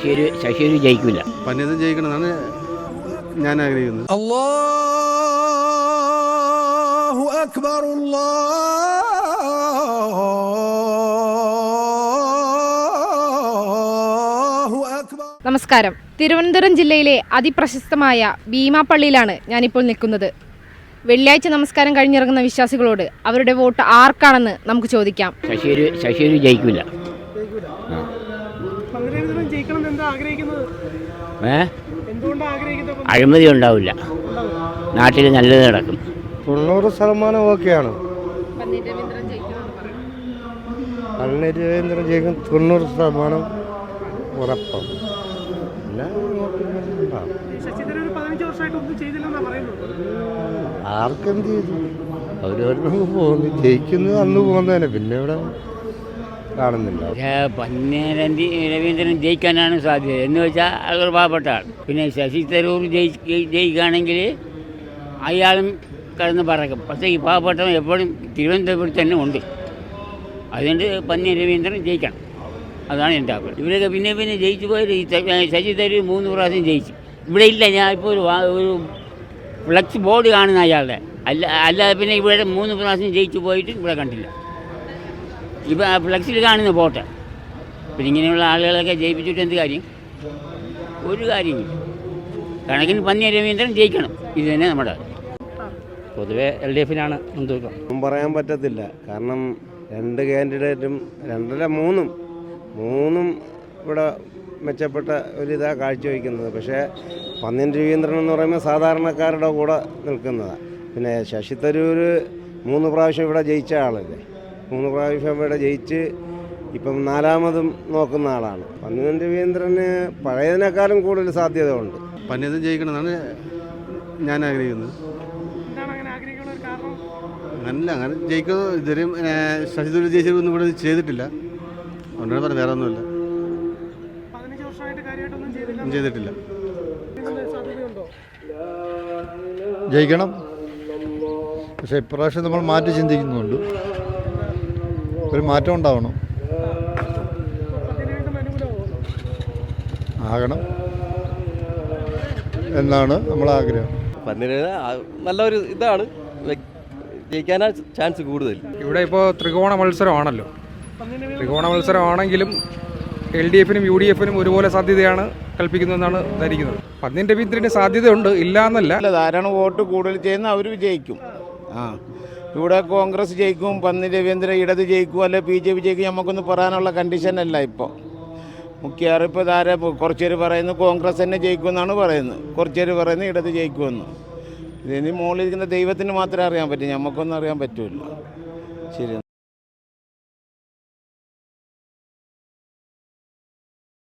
ശശിയൊരു ശശിയൊരു ജയിക്കില്ല പന്നീതൻ ജയിക്കണമെന്നാണ് ഞാൻ ആഗ്രഹിക്കുന്നത്. അല്ലാഹു അക്ബർ. നമസ്കാരം. തിരുവനന്തപുരം ജില്ലയിലെ അതിപ്രശസ്തമായ ഭീമാപ്പള്ളിയിലാണ് ഞാനിപ്പോൾ നിൽക്കുന്നത്. വെള്ളിയാഴ്ച നമസ്കാരം കഴിഞ്ഞിറങ്ങുന്ന വിശ്വാസികളോട് അവരുടെ വോട്ട് ആർക്കാണെന്ന് നമുക്ക് ചോദിക്കാം. ശശിയൊരു ശശിയൊരു ജയിക്കില്ല ഏ? അഴിമതി ഉണ്ടാവില്ല. നാട്ടിൽ നല്ലത് നടക്കും. തൊണ്ണൂറ് ശതമാനം ഓക്കെയാണ്. പഴനി രവീന്ദ്രൻ ജയിക്കും. തൊണ്ണൂറ് ശതമാനം പറയുന്നത്. ആർക്കെന്ത് ചെയ്തു? അവരവരുടെ പോകുന്നു. ജയിക്കുന്നു അന്ന് പോകുന്നതന്നെ. പിന്നെ ഇവിടെ കാണുന്നില്ല പന്നേരൻ രവീന്ദ്രൻ ജയിക്കാനാണ് സാധ്യത. എന്ന് വെച്ചാൽ അയാൾ പാവപ്പെട്ട ആൾ പിന്നെ ശശി തരൂർ ജയി ജയിക്കുകയാണെങ്കിൽ അയാളും കിടന്ന് പറക്കും. പക്ഷേ ഈ പാവപ്പെട്ടവൻ എപ്പോഴും തിരുവനന്തപുരത്ത് തന്നെ ഉണ്ട്. അതുകൊണ്ട് പന്നി രവീന്ദ്രൻ ജയിക്കണം. അതാണ് എന്റെ അഭിപ്രായം. ഇവരൊക്കെ പിന്നെ പിന്നെ ജയിച്ചു പോയത് ഈ ശശി തരൂർ മൂന്ന് പ്രാവശ്യം ജയിച്ചു. ഇവിടെ ഇല്ല. ഞാൻ ഇപ്പോൾ ഒരു ഒരു ഫ്ലക്സ് ബോർഡ് കാണുന്ന അയാളുടെ. അല്ല അല്ലാതെ പിന്നെ ഇവിടെ മൂന്ന് പ്രാവശ്യം ജയിച്ചു പോയിട്ട് ഇവിടെ കണ്ടില്ല. ഇപ്പം ഫ്ലക്സിൽ കാണുന്ന ബോട്ട് പിന്നെ ഇങ്ങനെയുള്ള ആളുകളൊക്കെ ജയിപ്പിച്ചിട്ട് എന്ത് കാര്യം? ഒരു കാര്യമില്ല. കണക്കിന് പന്നി രവീന്ദ്രൻ ജയിക്കണം. ഇത് തന്നെ നമ്മുടെ പൊതുവെ എൽ ഡി എഫിനാണ് മുൻതൂക്കം. പറയാൻ പറ്റത്തില്ല. കാരണം രണ്ട് കാൻഡിഡേറ്റും രണ്ടര മൂന്നും. മൂന്നും ഇവിടെ മെച്ചപ്പെട്ട ഒരു ഇതാ കാഴ്ചവെക്കുന്നത്. പക്ഷേ പന്നിൻ രവീന്ദ്രൻ എന്ന് പറയുമ്പോൾ സാധാരണക്കാരുടെ കൂടെ നിൽക്കുന്നതാണ് പിന്നെ ശശി തരൂർ മൂന്ന് പ്രാവശ്യം ഇവിടെ ജയിച്ച ആളല്ലേ? മൂന്ന് പ്രാവശ്യം ഇവിടെ ജയിച്ച് ഇപ്പം നാലാമതും നോക്കുന്ന ആളാണ്. പന്നിൻ രവീന്ദ്രന് പഴയതിനേക്കാളും കൂടുതൽ സാധ്യത ഉണ്ട് പന്നീതം ജയിക്കണമെന്നാണ് ഞാൻ ആഗ്രഹിക്കുന്നത്. എന്താണ് അങ്ങനെ ആഗ്രഹിക്കാനുള്ള കാരണം? അങ്ങനല്ല അങ്ങനെ ജയിക്കുന്നത് ഇതുവരെയും ഏ, ശശി തരൂർ ജയിച്ചൊന്നും ഇവിടെ ചെയ്തിട്ടില്ല. അതുകൊണ്ടാണ് പറഞ്ഞത് വേറെ ഒന്നുമില്ല ചെയ്തിട്ടില്ല. ജയിക്കണം. പക്ഷേ ഇപ്രാവശ്യം നമ്മൾ മാറ്റി ചിന്തിക്കുന്നുണ്ട്. ഒരു മാറ്റം ഉണ്ടാവണം. ആകണം. എന്നാണ് നമ്മൾ ആഗ്രഹം. പന്നിന് നല്ലൊരു ഇതാണ്. ജയിക്കാനാ ചാൻസ് കൂടുതൽ. ഇവിടെ ഇപ്പോൾ ത്രികോണ മത്സരമാണല്ലോ. ത്രികോണ മത്സരമാണെങ്കിലും എൽ ഡി എഫിനും യു ഡി എഫിനും ഒരുപോലെ സാധ്യതയാണ് കൽപ്പിക്കുന്നതെന്നാണ് ധരിക്കുന്നത്. പന്നിന്റെ പിന്തിരിന് സാധ്യതയുണ്ട് ഇല്ല എന്നല്ല ധാരാളം വോട്ട് കൂടുതൽ ചെയ്യുന്ന അവർ വിജയിക്കും ആ. ഇവിടെ കോൺഗ്രസ് ജയിക്കും പന്നി രവീന്ദ്രൻ ഇടത് ജയിക്കും അല്ലെ ബി ജെ പി ജയിക്കും നമുക്കൊന്നും പറയാനുള്ള കണ്ടീഷൻ അല്ല ഇപ്പോൾ മുഖ്യാർ ഇപ്പോൾ ധാരാ കുറച്ചുപേർ പറയുന്നു കോൺഗ്രസ് തന്നെ ജയിക്കുമെന്നാണ് പറയുന്നത്. കുറച്ചുപേർ പറയുന്നത് പറയുന്നു ഇടത് ജയിക്കുമെന്ന്. ഇതിന് മുകളിലിരിക്കുന്ന ദൈവത്തിന് മാത്രമേ അറിയാൻ പറ്റൂ നമുക്കൊന്നും അറിയാൻ പറ്റില്ല. ശരി.